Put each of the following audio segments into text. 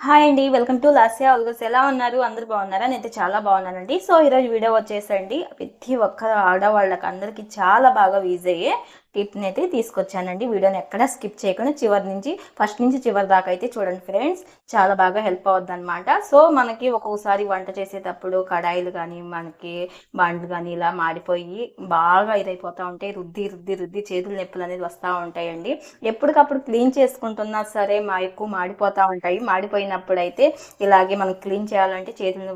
Hi అండి welcome to Lasya algos ఎలా ఉన్నారు? అందరు బాగున్నారా? నేనైతే చాలా బాగున్నానండి. సో ఈరోజు వీడియో వచ్చేసండి ప్రతి ఒక్క ఆడవాళ్ళకి అందరికీ చాలా బాగా యూజ్ అయ్యే టిప్ని అయితే తీసుకొచ్చానండి. వీడియోని ఎక్కడ స్కిప్ చేయకుండా చివరి నుంచి ఫస్ట్ నుంచి చివరి దాకా అయితే చూడండి ఫ్రెండ్స్. చాలా బాగా హెల్ప్ అవుద్ది అనమాట సో మనకి ఒక్కొక్కసారి వంట చేసేటప్పుడు కడాయిలు కానీ మనకి బండ్లు కానీ ఇలా మాడిపోయి బాగా ఇదైపోతూ ఉంటాయి. రుద్ది రుద్ది రుద్ది చేతులు నొప్పులు అనేది వస్తూ ఉంటాయండి. ఎప్పటికప్పుడు క్లీన్ చేసుకుంటున్నా సరే మా ఎక్కువ మాడిపోతూ ఉంటాయి. మాడిపోయినప్పుడు అయితే ఇలాగే మనం క్లీన్ చేయాలంటే చేతులు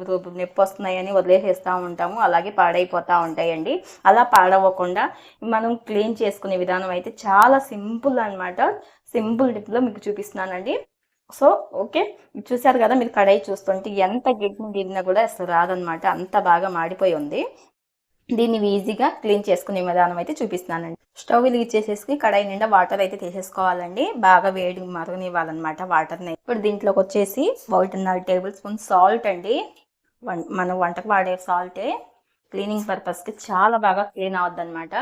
నొప్పి వస్తున్నాయని వదిలేసేస్తూ ఉంటాము. అలాగే పాడైపోతూ ఉంటాయండి. అలా పాడవకుండా మనం క్లీన్ చేసుకునే విధానం అయితే చాలా సింపుల్ అనమాట సింపుల్ టిప్లో మీకు చూపిస్తున్నానండి. So okay. చూసారు కదా మీరు కడాయి చూస్తుంటే ఎంత గిడ్ని గిడినా కూడా అసలు రాదనమాట అంత బాగా మాడిపోయి ఉంది. దీన్ని ఈజీగా క్లీన్ చేసుకునే విధానం అయితే చూపిస్తున్నానండి. స్టవ్ వెలిగించేసేసి కడాయి నిండా వాటర్ అయితే తీసేసుకోవాలండి. బాగా వేడి మరగనివ్వాలన్నమాట వాటర్ని. ఇప్పుడు దీంట్లోకి వచ్చేసి ఒకటిన్నర టేబుల్ స్పూన్ సాల్ట్ అండి. వన్ మనం వంటకు వాడే సాల్టే క్లీనింగ్ పర్పస్కి చాలా బాగా క్లీన్ అవుద్ది అనమాట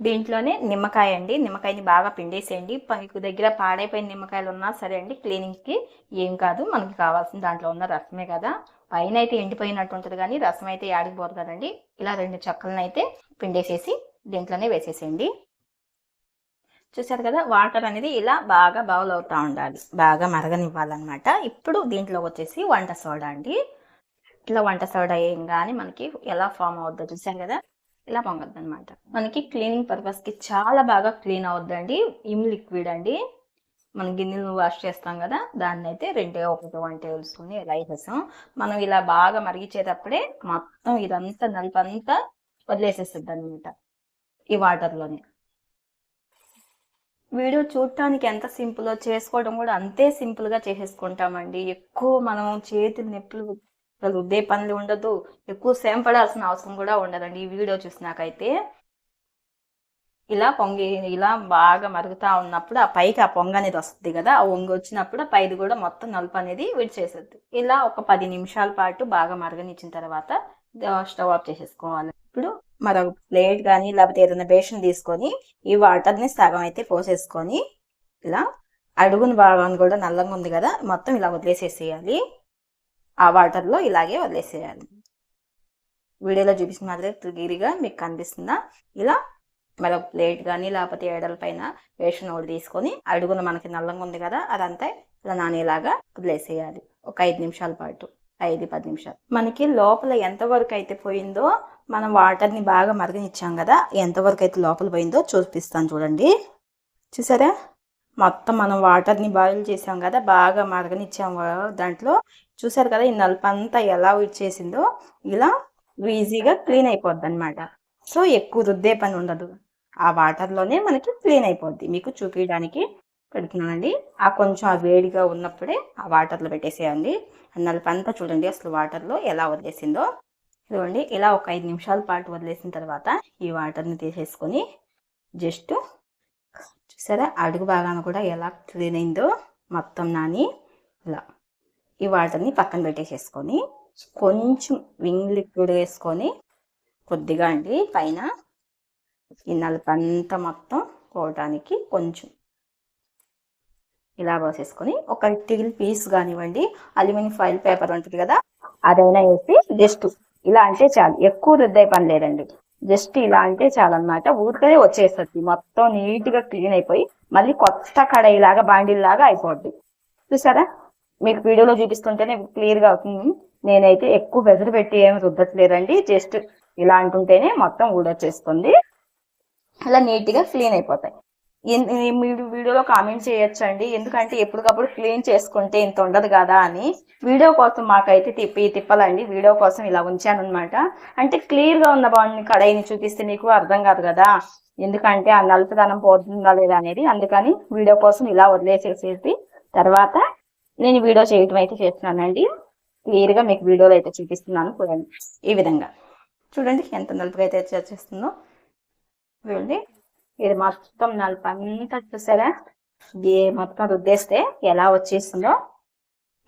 దీంట్లోనే నిమ్మకాయ అండి. నిమ్మకాయని బాగా పిండేసేయండి. మీకు దగ్గర పాడైపోయిన నిమ్మకాయలు ఉన్నా సరే అండి క్లీనింగ్కి ఏం కాదు. మనకి కావాల్సిన దాంట్లో ఉన్న రసమే కదా. పైన అయితే ఎండిపోయినట్టు ఉంటుంది కానీ రసం అయితే ఆడిపోదు కదండి. ఇలా రెండు చక్కలను అయితే పిండేసేసి దీంట్లోనే వేసేసేయండి. చూసారు కదా వాటర్ అనేది ఇలా బాగా బౌల్ అవుతూ ఉండాలి. బాగా మరగనివ్వాలన్నమాట. ఇప్పుడు దీంట్లో వచ్చేసి వంట సోడా అండి. ఇట్లా వంట సోడా ఏం కానీ మనకి ఎలా ఫామ్ అవుద్దో చూసాం కదా. ఇలా పొంగద్దు అనమాట మనకి క్లీనింగ్ పర్పస్కి చాలా బాగా క్లీన్ అవుద్దండి. ఇమ్ లిక్విడ్ అండి. మనం గిన్నెలు వాష్ చేస్తాం కదా దాన్ని అయితే రెండు ఒకటి వన్ టేబుల్ స్పూన్ ఇలా వేసేసాం. మనం ఇలా బాగా మరిగించేటప్పుడే మొత్తం ఇదంతా నలుపంతా వదిలేసేస్తుంది అనమాట ఈ వాటర్లోనే. వీడియో చూడటానికి ఎంత సింపుల్ చేసుకోవడం కూడా అంతే సింపుల్గా చేసేసుకుంటామండి. ఎక్కువ మనం చేతులు నొప్పులు అసలు ఉద్దే పనులు ఉండదు. ఎక్కువ శ్రమ పడాల్సిన అవసరం కూడా ఉండదండి. ఈ వీడియో చూసినాకైతే ఇలా పొంగి ఇలా బాగా మరుగుతా ఉన్నప్పుడు ఆ పైకి ఆ పొంగ అనేది వస్తుంది కదా ఆ వంగి వచ్చినప్పుడు పైది కూడా మొత్తం నలుపు అనేది విడిచేసేది ఇలా ఒక పది నిమిషాల పాటు బాగా మరగనిచ్చిన తర్వాత స్టవ్ ఆఫ్ చేసేసుకోవాలి. ఇప్పుడు మరొక ప్లేట్ కానీ లేకపోతే ఏదైనా బేషన్ తీసుకొని ఈ వాటర్ని సగం అయితే పోసేసుకొని ఇలా అడుగున భాగాన్ని కూడా నల్లంగా ఉంది కదా మొత్తం ఇలా వదిలేసేసేయాలి. ఆ వాటర్లో ఇలాగే వదిలేసేయాలి. వీడియోలో చూపించిన మాదిరి క్లియర్గా మీకు కనిపిస్తుందా? ఇలా మరొక ప్లేట్ కానీ లేకపోతే ఏడల పైన వేసిన ఒకటి తీసుకొని అడుగున మనకి నల్లంగా ఉంది కదా అదంతా ఇలా నానేలాగా వదిలేసేయాలి. ఒక ఐదు నిమిషాల పాటు ఐదు పది నిమిషాలు. మనకి లోపల ఎంతవరకు అయితే పోయిందో మనం వాటర్ని బాగా మరగనిచ్చాం కదా ఎంతవరకు అయితే లోపల పోయిందో చూపిస్తాను చూడండి. చూసారా? మొత్తం మనం వాటర్ని బాయిల్ చేసాం కదా బాగా మరగనిచ్చాం దాంట్లో. చూసారు కదా ఈ నలుపంతా ఎలా ఇచ్చేసిందో ఇలా ఈజీగా క్లీన్ అయిపోద్ది అనమాట సో ఎక్కువ రుద్దే పని ఉండదు. ఆ వాటర్లోనే మనకి క్లీన్ అయిపోద్ది. మీకు చూపించడానికి పెడుతున్నానండి. ఆ కొంచెం ఆ వేడిగా ఉన్నప్పుడే ఆ వాటర్లో పెట్టేసేయండి. ఆ నలుపంతా చూడండి అసలు వాటర్లో ఎలా వదిలేసిందో. చూడండి ఇలా ఒక ఐదు నిమిషాల పాటు వదిలేసిన తర్వాత ఈ వాటర్ని తీసేసుకొని జస్ట్ చూసారా? అడుగు భాగాన కూడా ఎలా క్లీన్ అయిందో మొత్తం నాని ఇలా. ఈ వాటర్ని పక్కన పెట్టేసేసుకొని కొంచెం వింగ్ లిక్విడ్ వేసుకొని కొద్దిగా అండి పైన ఈ నలుపంతా మొత్తం పోవటానికి కొంచెం ఇలా పోసేసుకొని ఒక టిగిల్ పీస్ కానివ్వండి అల్యూమినియం ఫైల్ పేపర్ ఉంటుంది కదా అదైనా వేసి జస్ట్ ఇలా అంటే చాలు. ఎక్కువ రుద్దే పని లేదండి. జస్ట్ ఇలా అంటే చాలన్నమాట. ఊరికనే వచ్చేస్తుంది. మొత్తం నీట్గా క్లీన్ అయిపోయి మళ్ళీ కొత్త కడాయిలాగా బాండిల్లాగా అయిపోద్ది. చూసారా? మీకు వీడియోలో చూపిస్తుంటేనే క్లియర్గా అవుతుంది. నేనైతే ఎక్కువ వెదర్ పెట్టి ఏమి రుద్దట్లేదండి. జస్ట్ ఇలా అంటుంటేనే మొత్తం ఊడొచ్చేస్తుంది. అలా నీట్గా క్లీన్ అయిపోతాయి. మీరు వీడియోలో కామెంట్ చేయొచ్చండి. ఎందుకంటే ఎప్పటికప్పుడు క్లీన్ చేసుకుంటే ఇంత ఉండదు కదా అని వీడియో కోసం మాకైతే తిప్పి తిప్పాలండి. వీడియో కోసం ఇలా ఉంచాను అనమాట అంటే క్లియర్గా ఉన్న బాగుంది కడాయిని చూపిస్తే నీకు అర్థం కాదు కదా. ఎందుకంటే ఆ నలుపుదనం పోతుందా లేదా అనేది అందుకని వీడియో కోసం ఇలా వదిలేసేసేసి తర్వాత నేను వీడియో చేయటం అయితే చేస్తున్నానండి. క్లియర్గా మీకు వీడియోలో అయితే చూపిస్తున్నాను చూడండి. ఈ విధంగా. చూడండి ఎంత నలుపుగా అయితే వచ్చేస్తుందో చూడండి. ఇది మొత్తం నలుపు అంతా చూసారా? మొత్తం రుద్దేస్తే ఎలా వచ్చేస్తుందో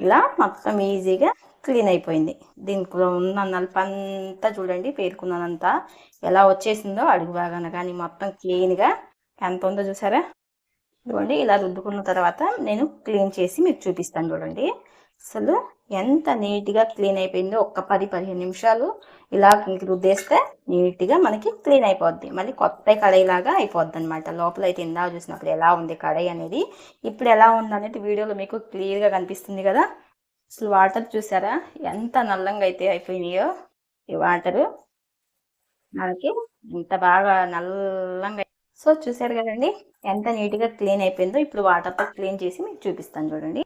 ఇలా మొత్తం ఈజీగా క్లీన్ అయిపోయింది. దీంట్లో ఉన్న నలుపు అంతా చూడండి పేరుకున్నదంతా ఎలా వచ్చేసిందో అడుగు బాగాన కానీ మొత్తం క్లీన్గా ఎంత ఉందో చూసారా? చూడండి ఇలా రుద్దుకున్న తర్వాత నేను క్లీన్ చేసి మీకు చూపిస్తాను చూడండి. అసలు ఎంత నీట్గా క్లీన్ అయిపోయిందో ఒక్క పది పదిహేను నిమిషాలు ఇలా రుద్దేస్తే నీట్గా మనకి క్లీన్ అయిపోద్ది. మళ్ళీ కొత్త కడాయిలాగా అయిపోద్ది అనమాట లోపల అయితే ఇందా చూసినప్పుడు ఎలా ఉంది కడాయి అనేది ఇప్పుడు ఎలా ఉంది అనేది వీడియోలో మీకు క్లియర్గా కనిపిస్తుంది కదా. అసలు వాటర్ చూసారా? ఎంత నల్లంగా అయితే అయిపోయినాయో ఈ వాటరు. మనకి ఇంత బాగా నల్లంగా సో చూసారు కదండి ఎంత నీట్గా క్లీన్ అయిపోయిందో ఇప్పుడు వాటర్తో క్లీన్ చేసి మీకు చూపిస్తాను చూడండి.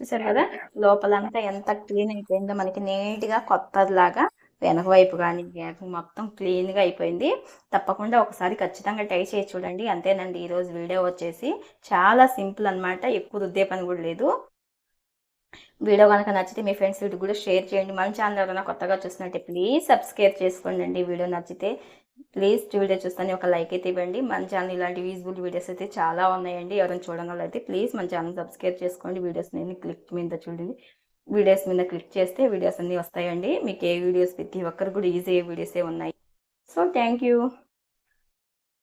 చూసారు కదా? లోపలంతా ఎంత క్లీన్ అయిపోయిందో మనకి నీట్గా కొత్తలాగా వెనక వైపు కానీ మొత్తం క్లీన్గా అయిపోయింది. తప్పకుండా ఒకసారి ఖచ్చితంగా ట్రై చేసి చూడండి. అంతేనండి ఈరోజు వీడియో వచ్చేసి చాలా సింపుల్ అనమాట ఎక్కువ రుద్దే పని కూడా లేదు. వీడియో కనుక నచ్చితే మీ ఫ్రెండ్స్ కూడా షేర్ చేయండి. మన ఛానల్ ఎవరైనా కొత్తగా చూసినట్టే ప్లీజ్ సబ్స్క్రైబ్ చేసుకోండి వీడియో నచ్చితే ప్లీజ్ వీడియో చూస్తాను ఒక లైక్ అయితే ఇవ్వండి. మన ఛానల్ ఇలాంటి యూజ్ఫుల్ వీడియోస్ అయితే చాలా ఉన్నాయండి. ఎవరైనా చూడడం అయితే ప్లీజ్ మన ఛానల్ సబ్స్క్రైబ్ చేసుకోండి. వీడియోస్ నేను క్లిక్ మీద చూడండి. వీడియోస్ మీద క్లిక్ చేస్తే వీడియోస్ అన్నీ వస్తాయండి. మీకు ఏ వీడియోస్ ప్రతి ఒక్కరు కూడా ఈజీ వీడియోసే ఉన్నాయి. So thank you